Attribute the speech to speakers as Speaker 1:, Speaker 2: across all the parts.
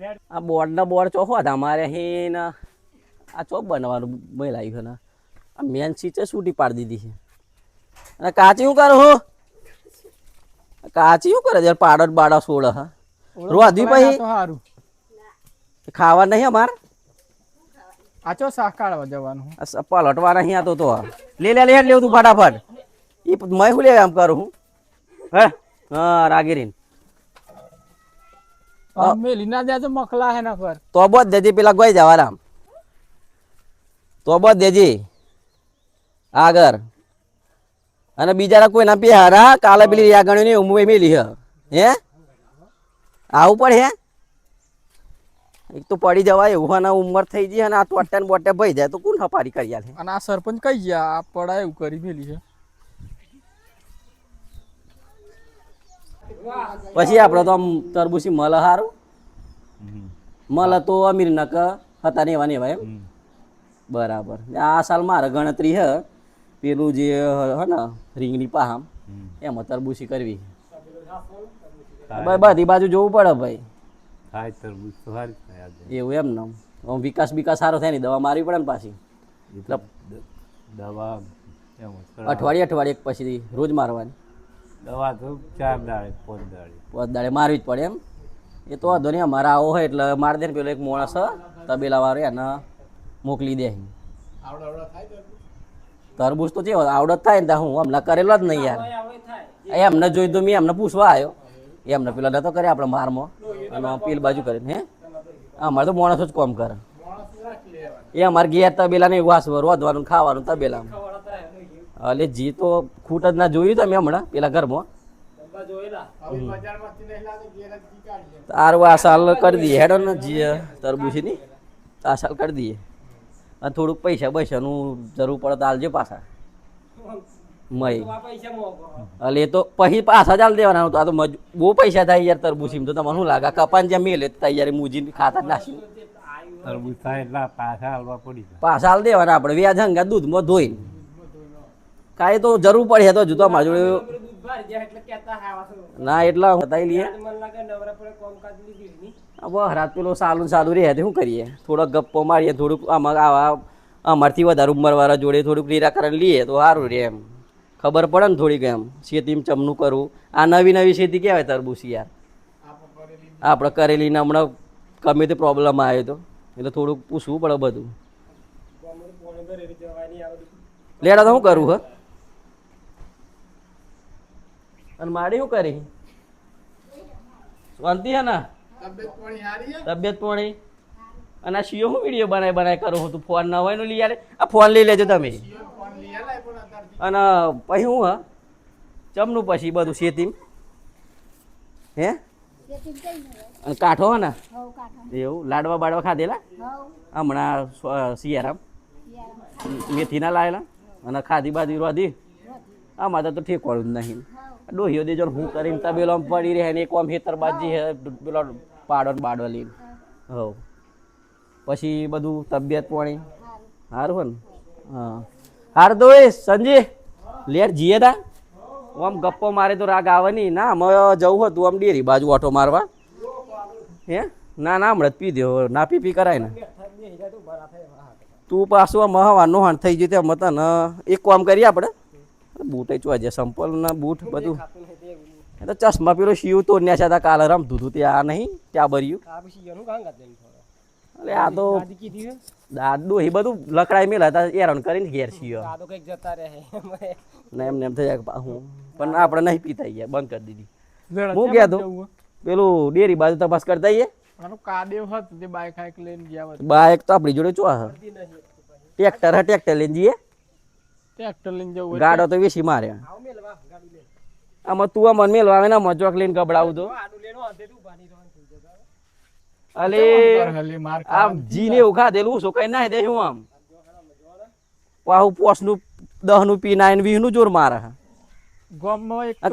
Speaker 1: આ બોર્ડના બોર્ડ ચોખો હતા અમારે અહીં ને. આ ચોક બનાવવાનું મેં લાવ્યું છે ને. આ મેન સીચે છૂટી પાડી દીધી છે. અને કાચી શું કરો હું? કાચી શું કરે છે? પાડો બાડો સોળ હા. રોધી પછી.
Speaker 2: સારું
Speaker 1: ખાવા નહીં અમારે?
Speaker 2: આચો શાક કાઢવા જવાનું
Speaker 1: પલટવા નહીં આતો તો લે લે લે લેવું તું ફટાફટ. એ મેં શું લે આમ કરું હું? હે? હા રાગીરીન
Speaker 2: મેલી લીના દે તો મખલા હે ના કર
Speaker 1: તો બોત દેજી પેલા ગોઈ જવા રામ તો બોત દેજી. આગર અને બીજા કોઈ ના પેહારા કાલે પેલી આગળની ઉમવે મેલી હે. હે? આવું પણ હે? એક તો પડી જવાય એવું અને ઉંમર થઈ ગઈ અને આ તો ને બોટે ભઈ જાય તો કોણ હપારી કરી આલે?
Speaker 2: અને આ સરપંચ કઈ ગયા? આ પડાય એવું કરી મેલી છે
Speaker 1: પછી આપણે તો આમ તરબૂચી મલ હારું. મલ તો અમીર નક હતા ને એવા ને એવા એમ. બરાબર. આ સાલ મારે ગણતરી હે. પેલું જે હે ને રીંગણી પાહામ. એમાં તરબૂચી કરવી. ભાઈ બધી બાજુ જોવું પડે ભાઈ.
Speaker 3: થાય તરબૂચ તો સારી
Speaker 1: એવું એમ ને. આમ વિકાસ વિકાસ સારો થાય ને દવા મારવી પડે ને પાછી.
Speaker 3: એટલે દવા
Speaker 1: અઠવાડિયે અઠવાડિયે પછી રોજ મારવાની.
Speaker 3: દવા તો ચાર દાડે પાંચ દાડે.
Speaker 1: પાંચ દાડે મારવી જ પડે એમ? એ તો વાંધો નહીં અમારા આવો હોય એટલે માર દે ને પેલો એક માણસ હ, તબેલા વાળો એને મોકલી દે. તરબૂચ તો છે આવડત થાય ને ત્યાં હું હમણાં કરેલો જ નહીં યાર. એમને જોઈ તો મેં એમને પૂછવા આવ્યો. એમને પેલા નતો કરે આપણે મારમાં. અને પેલ બાજુ કરીને હે? અમારે તો માણસો જ કોમ કરે. એ અમારે ઘેર તબેલા નહીં વાસ રોધવાનું ખાવાનું તબેલામાં. એટલે જી તો ખૂટ જ ના જોયું તમે હમણાં પેલા ઘરમાં. તારું આ સાલ કરી દઈએ હેડો ને જી તરબૂચી ની આ સાલ કરી દઈએ. અને થોડુંક પૈસા પૈસાનું જરૂર પડે તો આલજો પાછા. મય. એટલે એ તો પછી પાછા ચાલ દેવાના આ તો મજ- બહુ પૈસા થાય યાર તરબૂચીમાં તો તમને શું લાગે? કપાન જ્યાં મેલે તૈયારી મૂજી ખાતા જ નાખ્યું
Speaker 3: તરબૂચ થાય એટલે પાછા હાલવા પડી
Speaker 1: પાછા હાલ દેવાના આપણે. વ્યાજ હંગા દૂધમાં ધોઈને. કાંઈ તો જરૂર પડે તો જૂતા જોડે ના એટલા બતાવી લઈએ. હવે રાત પેલો સાલું સાલું તો શું કરીએ? થોડોક ગપ્પો મારીએ થોડુંક આમાં આવા અમારથી વધારે ઉંમરવાળા જોડે થોડુંક નિરાકરણ લઈએ તો સારું રહે એમ. ખબર પડે ને થોડીક એમ. ખેતીમાં ચમનું કરવું. આ નવી નવી ખેતી કહેવાય તરબૂચી યાર આપણે કરેલી ને હમણાં ગમે તે પ્રોબ્લેમ આવ્યો તો. એટલે થોડુંક પૂછવું પડે બધું. લેડા તો શું કરું હ? અને મારે શું કરી? શાંતિ હે ને? તબિયત પાણી અને આ શિયો શું વીડિયો બનાવી બનાવી કરો હતું ફોન ના હોય લઈ યાર આ ફોન લઈ લેજો તમે. અને પછી હું હા? ચમનું પછી બધું શેતી હે? અને કાઠો હે ને? એવું? લાડવા બાડવા ખાધેલા? હમણાં શિયારામ. શિયાળામ મેથીના લાયેલા. અને ખાધી બાધી રોધી. આમાં તો ઠેકવાળું જ નહીં. ડોહીઓ દેજો ને હું કરીને તબેલો આમ પડી રહે ને એક આમ હેતર બાજી હે પેલો પાડો ને બાડો લઈને. હો. પછી બધું તબિયત પાણી? સારું હોય ને? હા. હાર તો એ સંજય લેટ જીએ તા આમ ગપ્પો મારે તો રાગ આવે નહીં. ના અમે જવું હતું આમ ડેરી બાજુ ઓટો મારવા. હે? ના ના હમણાં જ પી દેવો ના પી પી કરાય ને. તું પાછું આમ હવાનું હાણ થઈ ગયું ત્યાં હતા ને એક કામ કરીએ આપણે. બૂટ ચોજે સંપલ ના બૂટ બધું. એ તો ચશ્મા પેલો શિવ તો ન્યા છે કાલે રમતું હતું ત્યાં નહીં ત્યાં ભર્યું એટલે આ તો દાદુ એ બધું લકડાઈ મેલા હતા એરણ કરીને ઘેર શિયો. ને એમને એમ થઈ જાય હું પણ આપણે નહીં પીતા ગયા બંધ કરી દીધી. હું ગયા તો? પેલું ડેરી બાજુ તપાસ કરતા આઈએ?
Speaker 2: કાદેવ હતું તે બાઈક હાઈક લઈને ગયા
Speaker 1: બાઇક તો. આપણી જોડે ચો ટ્રેક્ટર હા ટ્રેક્ટર લઈને જઈએ.
Speaker 2: ટ્રેક્ટર લઈને જવું
Speaker 1: ગાડો તો વેસી મારે. આમાં તું મન મેલવા આવે ને ચોક લઈને ગબડાવું તો. અલે આમ જીને એવું ખાધેલું શું? કઈ ના દે હું આમ. પાહુ દહનું પી નાઈન વીસનું જોર મારે.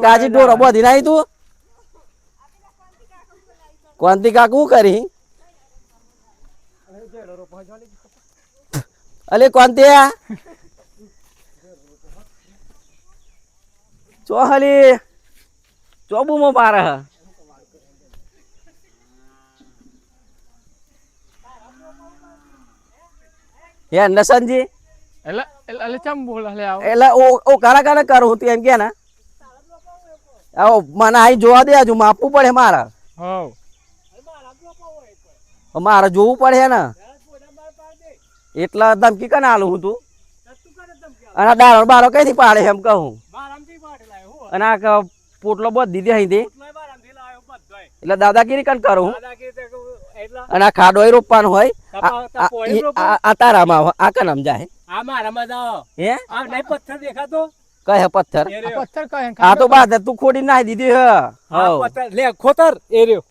Speaker 1: કાજી ડોરો બધી નાય તું? કોંતી કાકુ કરી? અલે કોંતી ચો ચોહલી ચોબુમાં પાર હ યાર નસનજી?
Speaker 2: એટલે એટલે ચમ બોલ
Speaker 1: મને આઈ જોવા દે આજુ માપવું પડે મારા.
Speaker 2: હો
Speaker 1: મારે જોવું પડે ને. એટલે ધમકી કને આલું હું અને દારો બારો કઈથી પાડે એમ કહું? અને આ પોટલો બધ દીધી અહીંથી. એટલે દાદાગીરી કન કરું અને આ ખાડો રોપવાનો હોય. આ- તારામાં આ કન સમજાય.
Speaker 4: આ મારામાં જાઓ
Speaker 1: હે?
Speaker 4: આ નહીં પથ્થર દેખાતો?
Speaker 1: કહે પથ્થર.
Speaker 2: આ
Speaker 4: રહ્યો.
Speaker 2: પથ્થર કહે
Speaker 1: આ તો બાદ તું ખોડી નાખી દીધી હ.
Speaker 4: પથ્થર. લે ખોતર. એ રહ્યો.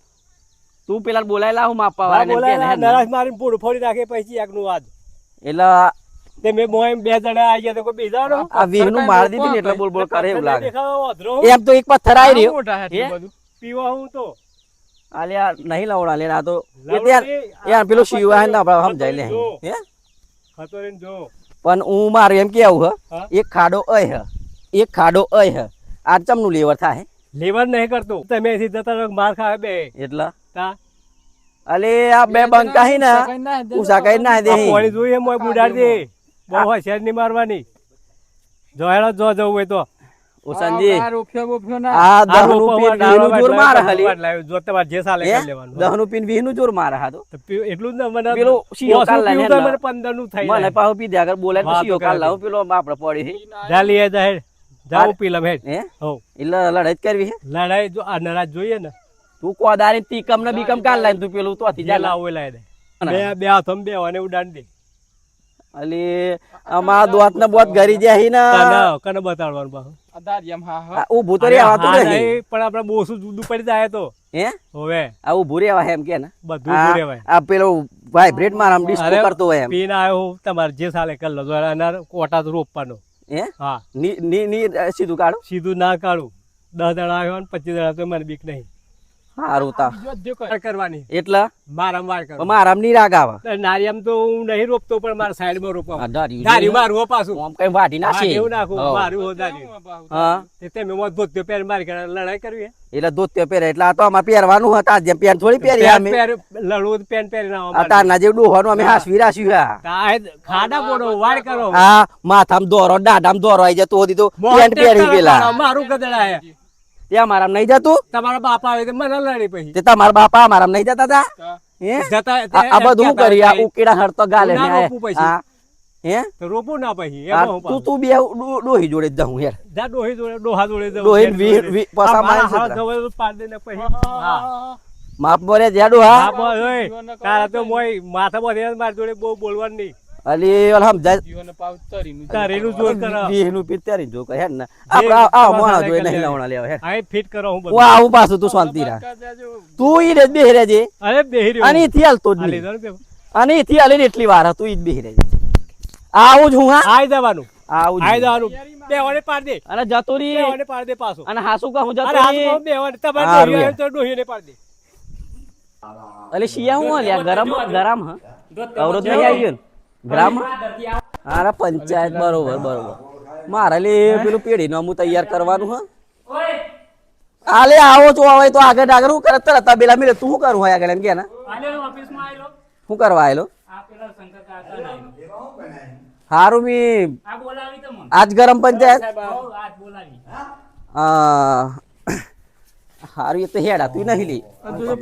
Speaker 1: તું પેલા બોલાય લાવ માપવા એમ
Speaker 4: બોલાય નરાશ મારીને પૂરું ફોડી નાખે પછી એકનું વાત
Speaker 1: એટલે
Speaker 4: તે મેં મોય બે જણા આવી તો કોઈ બીજા નો
Speaker 1: આ વીહનું મારી દીધી ને એટલે બોલ બોલ કરે એવું લાગે. એમ તો એક પથ્થર આવી રહ્યો.
Speaker 2: હે?
Speaker 1: હે?
Speaker 2: બધું.
Speaker 4: પીવા હું તો.
Speaker 1: આલ્યા નહીં લવડા લે આ તો એ
Speaker 4: લાવડો
Speaker 1: ત્યાં
Speaker 4: નહીં,
Speaker 1: યાર પેલો
Speaker 4: આ
Speaker 1: હે ને આપણે સમજાય લે.
Speaker 4: જો.
Speaker 1: હે?
Speaker 4: ખતોરીને જો.
Speaker 1: પણ હું મારું એમ કેવું હ એક ખાડો અય હ એક ખાડો અય હ. આ ચમનું લેવર થાય?
Speaker 4: લેવર નહીં કરતો. તમે જતા માર ખાવે બે.
Speaker 1: એટલે?
Speaker 4: તા.
Speaker 1: અલે આ બે બંકા હી ને
Speaker 2: કઈ ના દે.
Speaker 1: કઈ ના દે
Speaker 4: પાણી પોણી જોઈએ મોય બુડાડી દે. બહુ હોશિયાર નહીં મારવાની. જો જો જવું હોય તો.
Speaker 1: ઉસનજી
Speaker 2: આ રોફ્યો બોફ્યો ના.
Speaker 1: આ
Speaker 4: આ
Speaker 1: દહનું પીન
Speaker 4: ડાળવા
Speaker 1: વીહનું જોર મારે
Speaker 4: લાવ્યો, જો તમારે જે સાલે કરી લેવાનું.
Speaker 1: દહનું પીન વીહનું જોર મારે હા તો.
Speaker 4: તો એટલું જ ને મને
Speaker 1: પેલું કાલ ને.
Speaker 4: મને નું થઈ
Speaker 1: મને પી દે આગળ તો
Speaker 4: વાતો
Speaker 1: કાલ
Speaker 4: કરે
Speaker 1: પેલો આપણે પડી હે.
Speaker 4: જા લઈએ જા હેડ. પી લમ હેડ.
Speaker 1: હો? એટલે લડાઈ જ કરવી હે?
Speaker 4: લડાઈ જો આ નરાજ જોઈએ ને.
Speaker 1: તું કોદારી તીકમ ને બીકમ કાલ લાઈન તું પેલું તો
Speaker 4: જે લાવો એ લાવી દે. બે બે હાથમ બે અને ઉડાડી દે.
Speaker 1: અલી આમાં દોત ને બોત ઘરી જાય હી ને.
Speaker 4: કને કને બતાડવાનું બા.
Speaker 2: આ દારિયામ હા હા.
Speaker 1: ઓ ભૂતરી તો રહેવા નહીં
Speaker 4: પણ આપણે બોસુ જુદું પડી જાય તો.
Speaker 1: હે?
Speaker 4: હવે.
Speaker 1: આ ઊભું આવે એમ કે ને?
Speaker 4: બધું
Speaker 1: આ
Speaker 4: આવે
Speaker 1: આ પેલો વાઇબ્રેટ આમ ડિસ્કો કરતો હોય એમ.
Speaker 4: પીને આવ્યો તમાર જે સાલે કર લો જો એના કોટા તો રોપવાનો.
Speaker 1: હે?
Speaker 4: હા.
Speaker 1: ની ની ની સીધું કાઢો?
Speaker 4: સીધું ના કાઢું. દસ દડા આવ્યો ને પચીસ દડા તો મને બીક નહીં.
Speaker 1: સારું તા.
Speaker 2: બીજો જ દેખો.
Speaker 4: વાર કરવાની.
Speaker 1: એટલે?
Speaker 4: મારામાર કરો
Speaker 1: મારા ની રાગ આવે.
Speaker 4: નારિયામ તો હું નહીં રોપતો પણ મારા સાઈડમાં રોપવા
Speaker 1: આ
Speaker 4: ધારી
Speaker 1: છે.
Speaker 4: મારું
Speaker 1: આમ કઈ વાટી
Speaker 4: હા, એવું નાખું. મારું હો
Speaker 1: હા.
Speaker 4: તે તમે મોત ભોત્યો પહેર મારી કરે લડાઈ કરવી
Speaker 1: એટલે ધોતિયો પહેરે. એટલે આ તો આમાં પહેરવાનું હતા જે થોડી પહેરી અમે.
Speaker 4: પહેર- લડવું
Speaker 1: આ. તારના જેવું ડોહોનું અમે હાસવી રાખ્યું હા.
Speaker 4: ખાડા બોડો વાળ કરો.
Speaker 1: આ માથામાં દોરો દાઢામાં દોરો આવી જતો
Speaker 4: મોઢે
Speaker 1: પેન્ટ પહેરી પેલા.
Speaker 4: મારું ગધેડા હે.
Speaker 1: ત્યાં મારા નહીં જતું.
Speaker 4: તમારા બાપા આવે તો મને લડી પછી.
Speaker 1: તે તમારા બાપા મારા નહીં જતા હતા હે.
Speaker 4: જતા
Speaker 1: આ બધું હું કરી આ ઉકેડા હરતો ગાલે હે.
Speaker 4: રોપું ના પછી.
Speaker 1: તું. તું બે ડોહી જોડે જાઉં યાર.
Speaker 4: જા ડોહી જોડે ડોહા જોડે જોડે. મારા પાડ ને પછી. હા.
Speaker 1: માપ બોરે જ્યાડું
Speaker 4: હા, તારા તો મોય માથા બધે મારી જોડે બહુ બોલવાનું નહીં.
Speaker 1: અલી ઓલ
Speaker 2: જીવન પાવ તરીનું
Speaker 4: તારેલું જોર કરો
Speaker 1: વીહનું પીત્યારી જો કહે ને આપણે આ આ મોણા જોઈ નહીં લાવણા લેવા હે
Speaker 4: આ ફિટ કરો હું
Speaker 1: હું
Speaker 4: બધું
Speaker 1: આવું પાછું તું શાંતિ રાખ. તું ઈ રે બેહી રહેજે.
Speaker 4: અરે બેહી રહ્યો.
Speaker 1: અને ઈથી હાલતો જ નહીં. અને એટલી વાર તું ઈ જ બેહી રહેજે. આવું જ હું હા?
Speaker 4: આઈ જવાનું.
Speaker 1: આવું
Speaker 4: આઈ જવાનું. બે વાડે પાડ દે.
Speaker 1: અને જતો
Speaker 4: બે
Speaker 1: રહી
Speaker 4: પાડ દે પાછો.
Speaker 1: અને હાસુ કહું જતો
Speaker 4: અરે બે તમારે ડોહી ડોહીને પાડ દે.
Speaker 1: અલે શિયા હું લ્યા ગરમ ગરમ હ? અવરોધ નહીં આવી ગયો ને? ગ્રામ અરે પંચાયત બરોબર બરોબર. મારે લે પેલું પેઢી નું તૈયાર કરવાનું હા. આલે આવો તો આવે તો આગળ આગળ હું કરે તરત બેલા મિલે તું શું કરું હોય આગળ એમ કે ને? શું કરવા આવેલો હારું મી આજ ગરમ પંચાયત? હા. હારું એ તો હેડા તું નહીં લી.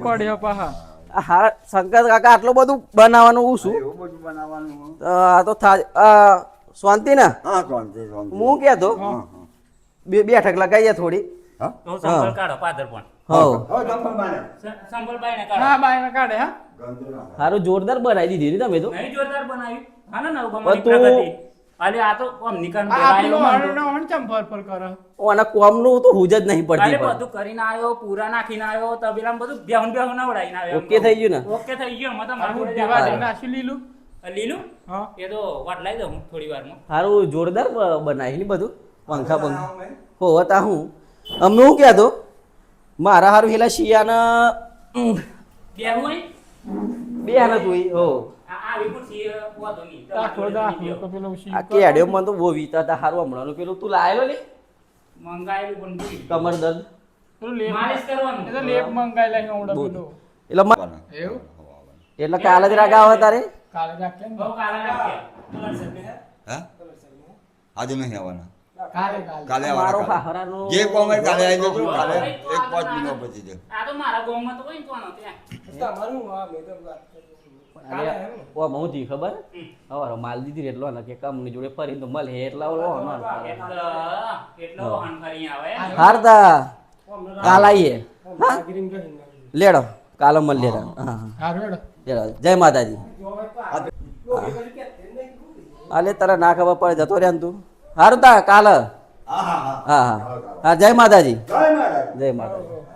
Speaker 2: પડ્યો પાહા.
Speaker 1: આ હારા શંકર કાકા આટલું બધું બનાવવાનું હું છું. બનાવવાનું આ તો થા આ, શાંતિ ને?
Speaker 5: હા શાંતિ શાંતિ.
Speaker 1: હું કહેતો બે બેઠક લગાવીએ થોડી.
Speaker 5: હા?
Speaker 1: હા.
Speaker 4: કાઢો પાદર પણ.
Speaker 1: હો
Speaker 5: હવે જમવાનું બાને.
Speaker 4: સંભળબાઈ
Speaker 2: હા બાયને કાઢે હા.
Speaker 5: ગંદુ ના થાય.
Speaker 1: હારું જોરદાર બનાવી દીધી તમે તો.
Speaker 4: જોરદાર બનાવ્યું હા ને નવ
Speaker 1: પણ તું
Speaker 4: અલે આ તો આમ
Speaker 2: આ પેલો હરણો હણ ચમ ફર ફર કરે?
Speaker 1: આના કોમનું તો હુજ જ નહીં પડતી અરે
Speaker 6: બધું કરીને આવ્યો પૂરા નાખીને આવ્યો તબેલામાં બધું બેહુન બેહુન નવડાવીને આવ્યો.
Speaker 1: ઓકે થઈ ગયું ને?
Speaker 6: ઓકે થઈ ગયું
Speaker 2: મતલબ
Speaker 6: મારું
Speaker 2: દેવા
Speaker 6: જવાનું.
Speaker 2: દે નાસી લીલું?
Speaker 6: લીલું?
Speaker 2: હા.
Speaker 6: એ તો વાટ લઈ દઉં હું થોડી વારમાં.
Speaker 1: હારું જોરદાર બ- બનાવી ને બધું. પંખા પંખા. હો હતા હું. અમને હું કહેતો મારા હારું હેલા શિયાના બે
Speaker 6: બેહું હોય?
Speaker 1: બે હાના તું હો.
Speaker 2: દાખલો દાખલો તો પેલો
Speaker 1: આ કેડ્યો મને તો બહુ વીતા હતા હારું હમણાં પેલું. તું લાયેલો ને
Speaker 6: મંગાયેલું પણ
Speaker 1: કમર દર્દ.
Speaker 6: માલિશ કરવાનું.
Speaker 2: લેપ પેલો.
Speaker 1: એટલે મ-
Speaker 2: એવું?
Speaker 1: એટલે કાલે જ રાગ આવે તારે?
Speaker 2: કાલે રાખીએ ને?
Speaker 6: બહુ કાલે રાખીએ.
Speaker 7: હા? આજે નહીં આવવાના.
Speaker 2: કાલે કાલે.
Speaker 7: કાલે આવવાના જે કોમ કાલે આવી જજો. કાલે એક પાંચ મિનિટ પછી જ
Speaker 6: આ તો મારા ગામમાં તો કોઈ કોણ ત્યાં.
Speaker 1: ઓ હું થી ખબર? હવે માલ દીધી એટલો ને કે કંપની જોડે ફરી તો મળે એટલા ઓલો ન
Speaker 6: એટલો આવે?
Speaker 1: હારતા કાલ આવીએ લેડો કાલ મળ લેડા. હા. હા. લેડો જય માતાજી. અલે તારા ના ખબર પડે જતો રહ્યા તું. હારું તા કાલ હા.
Speaker 7: હા હા. હા
Speaker 1: હા. હા જય માતાજી.
Speaker 7: જય માતાજી.
Speaker 1: જય માતાજી.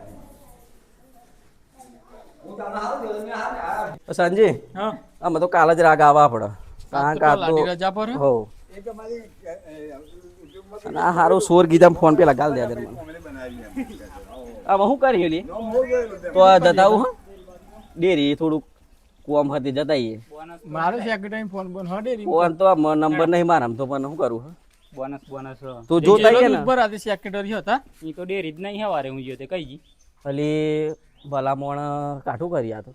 Speaker 1: સંજી?
Speaker 2: હા.
Speaker 1: અમે તો કાલ જ રાગ આવવા પડે. કારણ કે
Speaker 2: રજા પર?
Speaker 1: હો. સોર ગીધા ફોન પેલા ગાલ દે મને. આમાં શું કરી લી તો આ જતા આવું ડેરી થોડુંક કોમ હતી જતા
Speaker 2: મારો સેક્રેટરી ફોન બોન
Speaker 1: તો નંબર નહીં મારામ તો પણ શું કરું હા?
Speaker 6: બોનસ બોનસ
Speaker 1: તું જોતા ને?
Speaker 2: ઉપર આતે સેક્રેટરી હતા.
Speaker 6: ઈ તો ડેરી જ નહીં હવારે હું જોતે કઈ જી.
Speaker 1: અલી ભલા મોણ કાઠું કરી આ તો.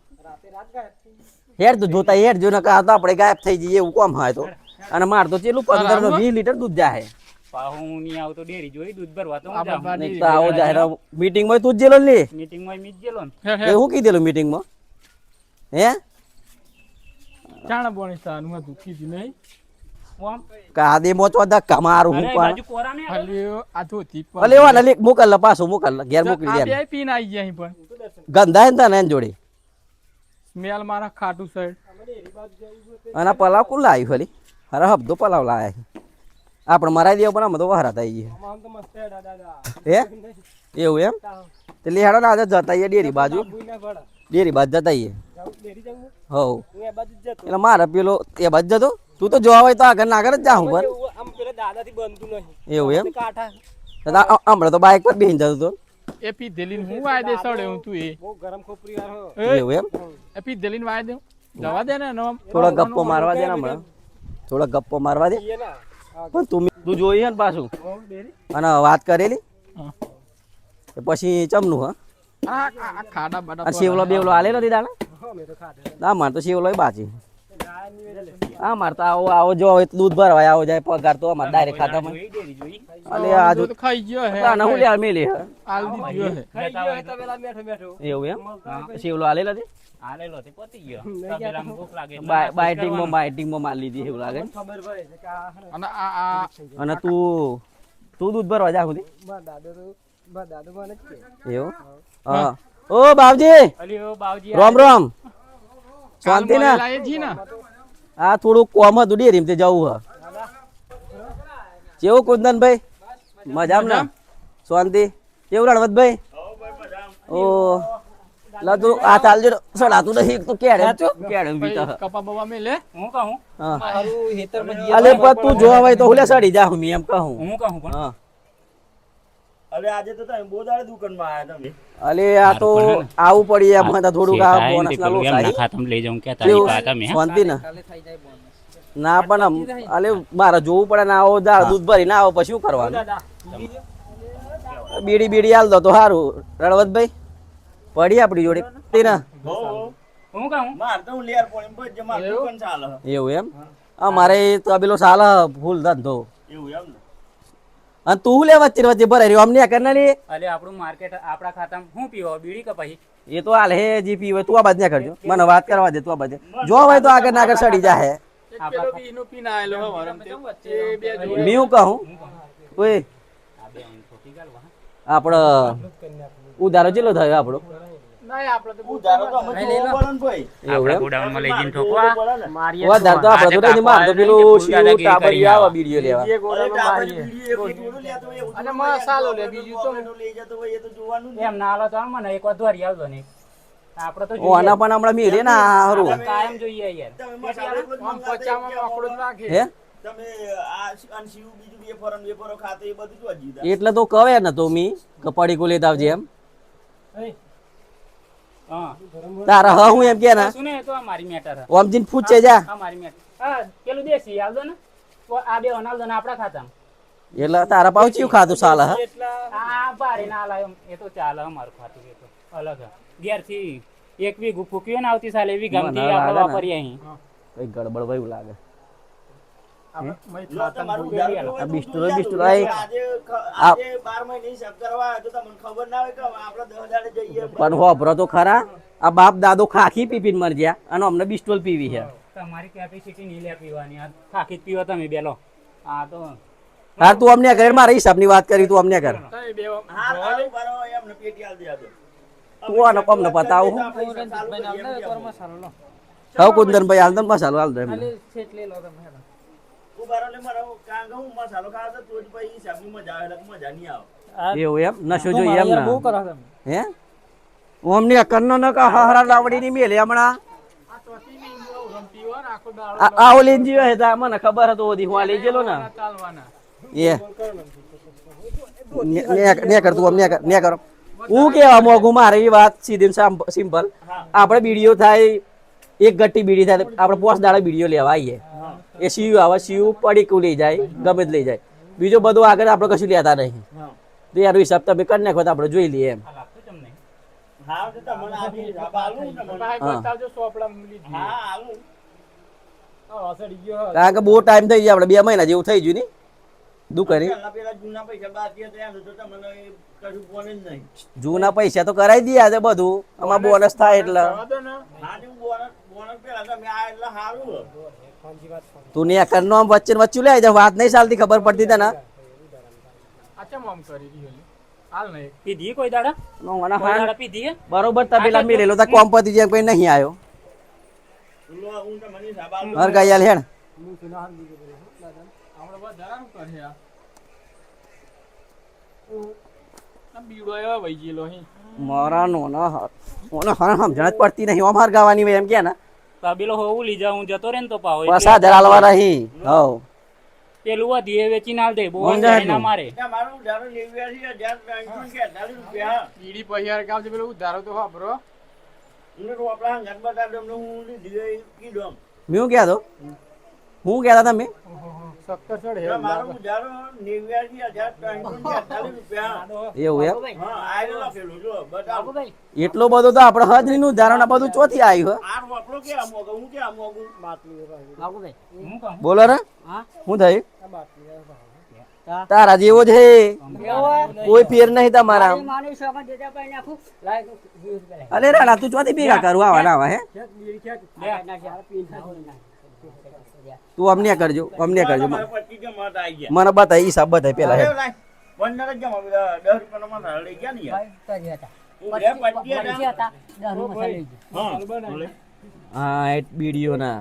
Speaker 1: હેર તું જોતા હેર જો નકા તો આપણે ગાયબ થઈ જઈએ એવું કોમ હોય તો. અને માર તો ચેલું પંદર નો વીસ લીટર દૂધ જાય
Speaker 6: પાહુ હું નહીં આવતો ડેરી જોઈ દૂધ ભરવા તો હું
Speaker 2: આપણે
Speaker 6: જાઉં.
Speaker 2: બાર
Speaker 1: નહીં તો આવો જાહેર મીટિંગમાં તું જેલો લે.
Speaker 6: મીટિંગમાં ને.
Speaker 1: હું કીધેલું મીટિંગમાં હે?
Speaker 2: ચાણા બોણી સાનું હતું કીધું નહીં?
Speaker 6: ઓમ
Speaker 1: કાદે મોચવા ધક્કા મારું હું પણ
Speaker 6: બાજુ કોરા ને
Speaker 2: ખાલી પણ.
Speaker 1: લેક મુકલ લે પાછું મોકલ લે, ઘેર મોકલી
Speaker 2: આ
Speaker 1: દે
Speaker 2: બે પીને આવી ગયા અહીં પણ.
Speaker 1: ગંધા હે ને તને એની જોડે?
Speaker 2: સ્મેલ મારા ખાટુ સાઈડ
Speaker 1: અને પલાવ કોણ લાવ્યું ખાલી અરે હબદો પલાવ લાયા આપણે મરાઈ દેવો પણ અમે તો વહરા થઈ ગઈ હે? એવું એમ? તે લેહાડો ના આજે જતા આઈએ ડેરી બાજુ. ડેરી બાજુ જતા આઈએ. હવ એટલે મારે પેલો એ બાજુ જતો. તું તો જોવા હોય તો આગળ ના આગળ જ જાઉં પર એવું એમ? કાઠા. દાદા હમણાં તો બાઇક પર બેસી જતો તો.
Speaker 2: એ પીધેલી ને હું વાય દે સડે હું તું એ. એ,
Speaker 1: એવું એમ?
Speaker 2: એ પીધેલી ને વાય દે જવા દે ને એનો આમ.
Speaker 1: થોડો ગપ્પો મારવા દે ને હમણાં. થોડો ગપ્પો મારવા દે. પણ તું તું જોઈ છે ને પાછું? અને વાત કરેલી? પછી ચમનું હા?
Speaker 2: આ આ- આ ખાડા બાડા
Speaker 1: શેવલો બેવલો આલે નથી દાડા ના માર તો શેવલો બાચી હા માર તો આવો આવો જો હવે દૂધ ભરવાય આવો જાય પગાર તો અમાર ડાયરેક્ટ ખાતામાં
Speaker 6: જોઈ
Speaker 1: અલે આ જો
Speaker 2: તો ખાઈ ગયો હે.
Speaker 1: ના હું લે મેલી હે.
Speaker 2: આલ દીધો હે.
Speaker 1: એવું એમ? શેવલો આલે નથી
Speaker 6: આલેલો તે પતી ગયો. પેલા ભૂખ લાગે એટલે
Speaker 1: બાય- બાયટિંગમાં બાયટિંગમાં માર લીધી એવું લાગે
Speaker 2: અને આ આ
Speaker 1: અને તું તું દૂધ ભરવા જા સુધી એવું? હા. ઓ બાવજી!
Speaker 6: અલી ઓ બાવજી
Speaker 1: રામ રામ. શાંતિ ને
Speaker 2: મળેલા એ જી ને?
Speaker 1: આ થોડું કોમ હતું ડેરી તે જવું હ. કેવું કુંદનભાઈ મજામ ને? શાંતિ. કેવું રણવતભાઈ ઓ લાદુ આ ચાલજો સડાતું નહીં એક તો કેડે? કેડે તો હું
Speaker 6: કહું?
Speaker 1: હા. અલે તું જોવા હોય તો હુલે સડી જા હું એમ કહું.
Speaker 6: હું કહું પણ.
Speaker 1: હા.
Speaker 5: હવે આજે તો તમે બહુ દાડે દુકાનમાં આયા તમે.
Speaker 1: અલે આ તો આવું પડી એમ મને થોડુંક આ બોનસ ના લોસ આવી
Speaker 6: ખાતમ લઈ જાઉં કેતા
Speaker 1: કેવું?
Speaker 6: નહીં તમે
Speaker 1: શાંતિ ના. ના પણ અલે મારે જોવું પડે ના આવો દાળ દૂધ ભરી ના આવો પછી શું કરવાનું? બીડી બીડી હાલ દો તો સારું રણવતભાઈ પડી આપણી જોડે. તેના ને.
Speaker 6: હું કહું
Speaker 5: માર તો હું લેર પોણી બસ જે માર દુકાન ચાલે.
Speaker 1: એવું એમ? અમારે તબેલો સાલ ફૂલ ધંધો.
Speaker 5: એવું એમ ને?
Speaker 1: અને તું લે વચ્ચે વચ્ચે ભરાઈ રહ્યો? અમને કર લે
Speaker 6: અલે આપણું માર્કેટ આપણા ખાતામાં હું પીવો? બીડી કે પછી?
Speaker 1: એ તો હાલ હે જી પીવે તું આ બાજુ ના કરજો. મને વાત કરવા દે તું આ બાજુ. જો હોય તો આગળ ના આગળ સડી જાય મેં હું કહું? ઓય. આપણો ઉધારો જેલો થયો આપણો.
Speaker 2: ના આપણે તો
Speaker 5: ઉધારો તો અમે જોવો પડે ને ભાઈ.
Speaker 1: એવું
Speaker 6: આપણા
Speaker 1: એમ
Speaker 6: ગોડાઉનમાં લઈ જઈને ઠોકવા.
Speaker 5: પડે ને
Speaker 1: વધારે તો આપણે તો નહીં મારતો પેલું શિવ ટાબરિયું આવે બીડીઓ લેવા.
Speaker 5: અરે ટાબરી બીડી એક થોડું લેતો હોય એવું
Speaker 2: અને મસાલો લે બીજું તો
Speaker 5: ટોમેટો લઈ જતો હોય એ તો જોવાનું જ.
Speaker 6: એમ ના હાલો તો આમ મને એક વાર ધોરી આવજો ને. આપણે તો
Speaker 1: ઓ
Speaker 6: જોઈએ.
Speaker 1: આના પણ હમણાં મેલે ના હારું.
Speaker 6: કાયમ જોઈએ યાર.
Speaker 2: આમ પચામાં જ
Speaker 1: હે? એટલે તો કવે ને તો મી કપાડી કો લેતા આવજે એમ.
Speaker 6: હા?
Speaker 1: તારા હ હું એમ કે ના.
Speaker 6: સુને તો આ મારી મેટર હે.
Speaker 1: ઓમજીન પૂછે જા.
Speaker 6: આ મારી મેટર. હા પેલું દેસી આવજો ને. આ બે અનાવજો ને આપડા ખાતામાં.
Speaker 1: એટલે તારા પાઉચી ખાધું ખાતું સાલ હ?
Speaker 6: આ ભારે ના લાયો એ તો ચાલે અમારું ખાતું એ તો અલગ હે. ઘેરથી એક વીઘું કયો ને આવતી સાલે વીઘામાંથી
Speaker 1: મને
Speaker 6: આપણે વાપરીએ અહીં.
Speaker 1: કઈ ગડબડ ભાઈ એવું લાગે. પણ હોભરો તો ખરા. આ બાપ દાદો ખાખી પીપીને મર ગયા અને અમને બિસ્ટોલ પીવી છે.
Speaker 6: તમારી કેપેસિટી નહીં લે પીવાની. આ ખાખી પીવો તમે બેલો. આ તો
Speaker 1: હા તું અમને કર મારા હિસાબની વાત કરી તું અમને
Speaker 5: હા આજે.
Speaker 1: તું આને કોમને બતાવું.
Speaker 5: આપણે હિસાબ ચાલુ કરીએ એમ કેમ.
Speaker 1: હવે કુંદનભાઈ હાલ દે મસાલો હાલ દે એમને
Speaker 5: તું બારો લે મારો કારણ કે હું મસાલો ખાવા તો જ પછી હિસાબની મજા આવે એટલે મજા નહીં આવે.
Speaker 1: એવું એમ? નશો જોઈએ એમ ને? હે? હું અકરનો ન કા હારા લાવડી ની મેલે હમણાં.
Speaker 2: આ હું
Speaker 1: લઈને જીવે તા મને ખબર હતો ઓધી હું આ લઈ ગયેલો ને. એ. ને- ને ને કર તું કર ને કરો. હું કેવા મોગું મારી વાત સીધી સિમ્પલ. આપણે બીડીઓ થાય એક ગટ્ટી બીડી થાય આપણે પોસ દાડા બીડીઓ લેવા આવીએ. એ સીયુ આવે સીયુ પડીકું લઈ જાય ગમે લઈ જાય. બીજો બધું આગળ આપણે કશું લેતા નહીં. તો યાર હિસાબ તમે કરી નાખો તો આપણે જોઈ લઈએ એમ. કારણ કે બહુ ટાઈમ થઈ ગયો આપણે બે મહિના જેવું થઈ ગયું ની દુકાને.
Speaker 5: જૂના પૈસા એનું તો તમને કશું બોલે જ નહીં.
Speaker 1: જૂના પૈસા તો કરાવી દઈએ બધું. આમાં બોનસ થાય એટલે.
Speaker 2: ને
Speaker 5: તો
Speaker 1: ને કરનો આમ વચ્ચે વચ્ચે લે આવી વાત નહીં ચાલતી ખબર પડતી તને
Speaker 2: અચ્છા ચમ કરી દી હાલ નહીં
Speaker 6: પીધી કોઈ દાડા
Speaker 1: નો મને હા
Speaker 6: દાડા પીધી?
Speaker 1: બરોબર તબેલા મેલેલો તા કોમ પતી જેમ કોઈ નહીં
Speaker 5: આલું
Speaker 1: હર ગાયાલ હેણ મારા નો ના હાર ઓને હર સમજણ જ પડતી નહીં ઓમ હર ગાવાની હોય એમ કે ને
Speaker 6: તબેલો હોવું લીજા હું જતો રે ને તો પાવ
Speaker 1: પાછા ધરાલવા નહીં હવ.
Speaker 6: પેલું વધી એ વેચી ના દે
Speaker 1: બોલ
Speaker 6: જાય ના મારે
Speaker 5: મારું હજાર કે રૂપિયા.
Speaker 2: પીડી પૈયા ગામ છે પેલું ધારો તો વાપરો.
Speaker 5: હું તો આપણા હંગાત બતાડો અમને હું લીધી કીધું આમ.
Speaker 1: મેં ક્યાં તો? હું કહેતા તમે
Speaker 5: મારો નેવ્યાસી હજાર
Speaker 1: એવું એમ? એટલો બધો તો આપણે હાજરી નું ધારણ બધું ચોથી આવ્યું
Speaker 5: બોલો આ મોગું? હું આ
Speaker 1: થયું? તારા જેવો છે કોઈ ફેર નહીં તમારા. અરે રાણા તું ચોથી ભેગા કરું આવવાના આવા હે? તું અમને કરજો અમને કરજો. મને બતાય હિસાબ બતાય પેલા હે એટ બીડીઓ ના.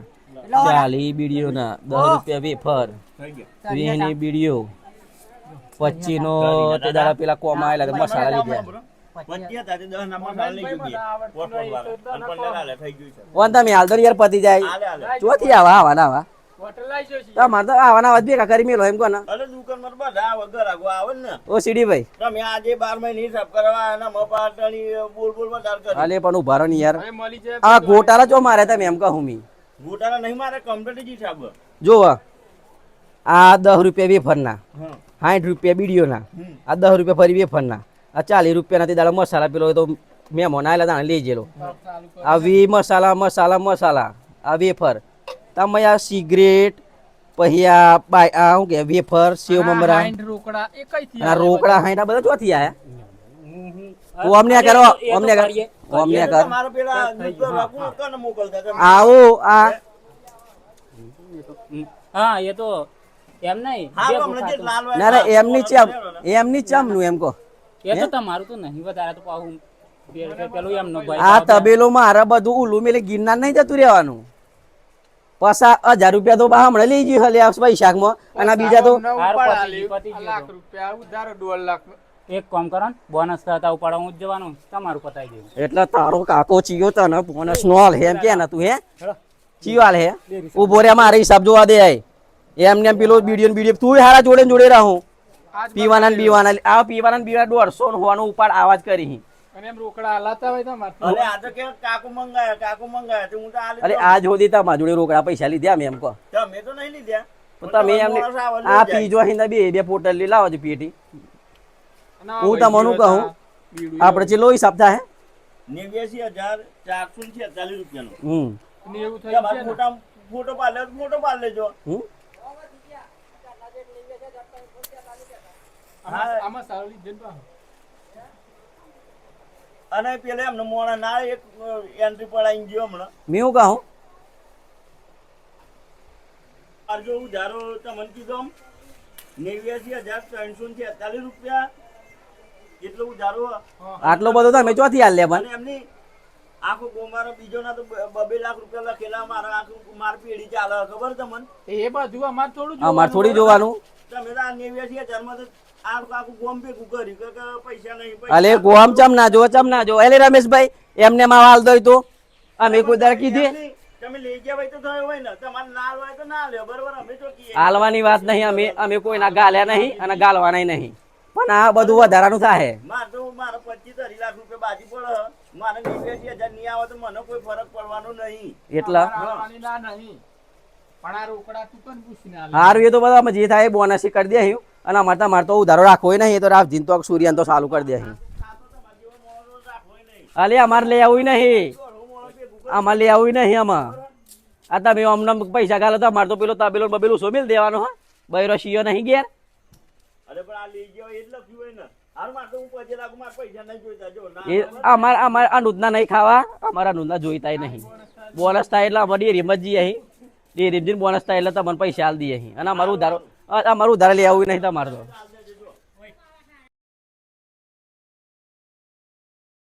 Speaker 1: ચાલી બીડીઓ ના. દસ રૂપિયા વેફર.
Speaker 5: થઈ ગયા.
Speaker 1: બીડીઓ. પચીસ નો તે દાડા પેલા કોમા આવેલા મસાલા લીધા.
Speaker 5: પંદર હાલે થઈ ગયું છે.
Speaker 1: ઓન તમે હાલ તો યાર પતી જાય. ચોથી આવા આવાના આવા
Speaker 2: ના આવી. જશે
Speaker 1: તમારે તો આવાના આવા જ ભેગા મેલો એમ કોને
Speaker 5: અરે દુકાનમાં તો બધા વગર આગો આવે ને.
Speaker 1: ઓ સીડી ભાઈ
Speaker 5: તમે આજે બાર મહિને હિસાબ કરવા અને મપાટણી બોલ બોલ વધારે કરી.
Speaker 1: હાલે પણ ઊભા રહો ને યાર.
Speaker 2: હવે મળી જાય
Speaker 1: આ ગોટાળા ચો મારે તમે એમ કહું મી.
Speaker 5: ગોટાળા નહીં મારે કમ્પ્લીટ જ
Speaker 1: જો આ દસ રૂપિયા બે
Speaker 5: ફરના
Speaker 1: સાઠ રૂપિયા બીડીઓ
Speaker 5: ના
Speaker 1: આ દસ રૂપિયા ફરી બે ફરના આ ચાલીસ રૂપિયા તે દાડા મસાલા પેલો તો મહેમાન આવેલા તાણે લઈ જેલો. આ વી મસાલા મસાલા મસાલા. આ વેફર. તમે આ સિગરેટ પછી આ બાય આ શું કે વેફર સેવ મમરા.
Speaker 2: રોકડા એ કઈ થી
Speaker 1: આ રોકડા હાઈટા બધા ચોથી આયા?
Speaker 6: હા,
Speaker 1: તું અમને કરો અમને કર. અમને કર? આવો આ.
Speaker 6: હા એ તો એમ નહીં
Speaker 1: ના ના એમની ચમ
Speaker 5: ને.
Speaker 1: એમની ચમનું એમ કહો.
Speaker 6: એ તો તમારું તો નહીં વધારે તો પાહું પેલું કે પેલું એમ નો
Speaker 1: આ તબેલો મારા બધું ઉલું મેલે ગિરનાર નહીં જતું રહેવાનું. પાછા હજાર રૂપિયા તો બા હમણાં લઈ ગયું હલે વૈશાખમાં અને બીજા તો
Speaker 2: લાખ રૂપિયા ઉધારો દોઢ લાખ.
Speaker 6: એક કામ કરો ને બોનસ થતા ઉપાડવા હું જ જવાનું તમારું પતાવી દેવું.
Speaker 1: એટલે તારો કાકો ચિયો તને બોનસ નો હાલ હે એમ કે ને તું હે? ચિયો હાલ હે? ઊભો રે મારે હિસાબ જોવા દે આય. એમને એમ પેલો બીડીઓ ને બીડીઓ તું હારા જોડે જોડે રહું. પીવાના પીવાના આ પીવાના બીવા પીવાના દોઢસો નો હોવાનો ઉપાડ આવાજ કરી
Speaker 2: અને એમ રોકડા હલાતા હોય તમારે
Speaker 5: અરે આ તો કે કાકુ મંગાયા કાકુ મંગાયા? તો હું તો આ
Speaker 1: અરે આજ સુધી તમારા જોડે રોકડા પૈસા લીધા મેં એમ કહો.
Speaker 5: તમે તો નહીં લીધા.
Speaker 1: તમે એમને
Speaker 5: માણસ આવે લઈ
Speaker 1: આ પીજો અહીં બે બે પોટલ લઈ લાવો છો પેટી. હું તમને કહું, આપણે ચેલો હિસાબ થાય.
Speaker 5: નેવ્યાસી હજાર ચારસો ને છેતાલીસ રૂપિયાનો.
Speaker 1: હમ.
Speaker 2: ને એવું થઈ
Speaker 5: તમારે મોટા મોટો પાડ લે ફોટો પાડ લેજો.
Speaker 1: હમ.
Speaker 2: આમાં આમાં સારું લીધે ને પાછું.
Speaker 5: અને પેલે એમને મોણા ના એક એન્ટ્રી પડાઈ ગયો હમણાં.
Speaker 1: મેં હું કહું?
Speaker 5: આ જો ઉધારો તમને કીધો નેવ્યાસી હજાર ત્રણસો ને છેતાલીસ રૂપિયા. એટલો ઉધારો
Speaker 1: આટલો બધો તમે ચોથી હાલ લે પણ.
Speaker 5: એમની આખો ગોમારો બીજો ના તો બ- બબે લાખ રૂપિયા લખેલા મારા આખું માર પેઢી ચાલે ખબર તમને?
Speaker 2: એ બાજુ અમારે થોડું
Speaker 1: અમારે થોડી જોવાનું.
Speaker 5: તમે તો આ નેવ્યાસી હજારમાં તો આખું આખું ગોમ ભેગું કર્યું કે કે પૈસા નહીં પૈસા
Speaker 1: અલે ગોમ ચમ ના જો ચમ ના જો અલે રમેશભાઈ એમને માં વાલ દોય તો. અમે કુદર દર કીધી.
Speaker 5: તમે લઈ ગયા તો થયો હોય ને. તમારે ના હોય તો ના લ્યો બરોબર? અમે તો કહીએ
Speaker 1: હાલવાની વાત નહીં અમે અમે કોઈના ગાલ્યા નહીં અને ગાલવાના નહીં. પણ આ બધું વધારાનું થાય
Speaker 5: મારે તો મારા પચીસ અઢી લાખ રૂપિયા બાજી પડે. મારે નેવ્યાસી હજાર નહીં આવે તો મને કોઈ ફરક પડવાનો નહીં.
Speaker 1: એટલા?
Speaker 2: નહીં. પણ આ રોકડા તું પણ પૂછીને હાલ.
Speaker 1: એ તો બધા જે થાય બોનસ કરી દે અને અમારે તો અમારે તો ઉધારો રાખવો નહીં તો તો રાફજીન તો સૂર્યન તો ચાલુ કરી દે અલે અમારે લઈ આવવું નહીં. અમારે લઈ આવું નહીં આમાં. આ તમે અમને પૈસા ગાલો તો અમારે તો પેલો તબેલો બબેલું શું મિલ દેવાનો હા? બૈરો શિયો નહીં ગયા
Speaker 5: અરે પણ આ લઈ ગયો ને. મારે મારે નહીં જોઈતા.
Speaker 1: અમારે અમારે ખાવા અમારા નૂતના જોઈતાય નહીં. બોનસ થાય એટલે અમારી ડેરીમાં જઈએ અહીં. ડેરીમાં બોનસ થાય એટલે તમને પૈસા આલ દઈએ અહીં. અને અમારું ઉધારો અમારું ઉધારો લઈ આવું નહીં તમારે તો.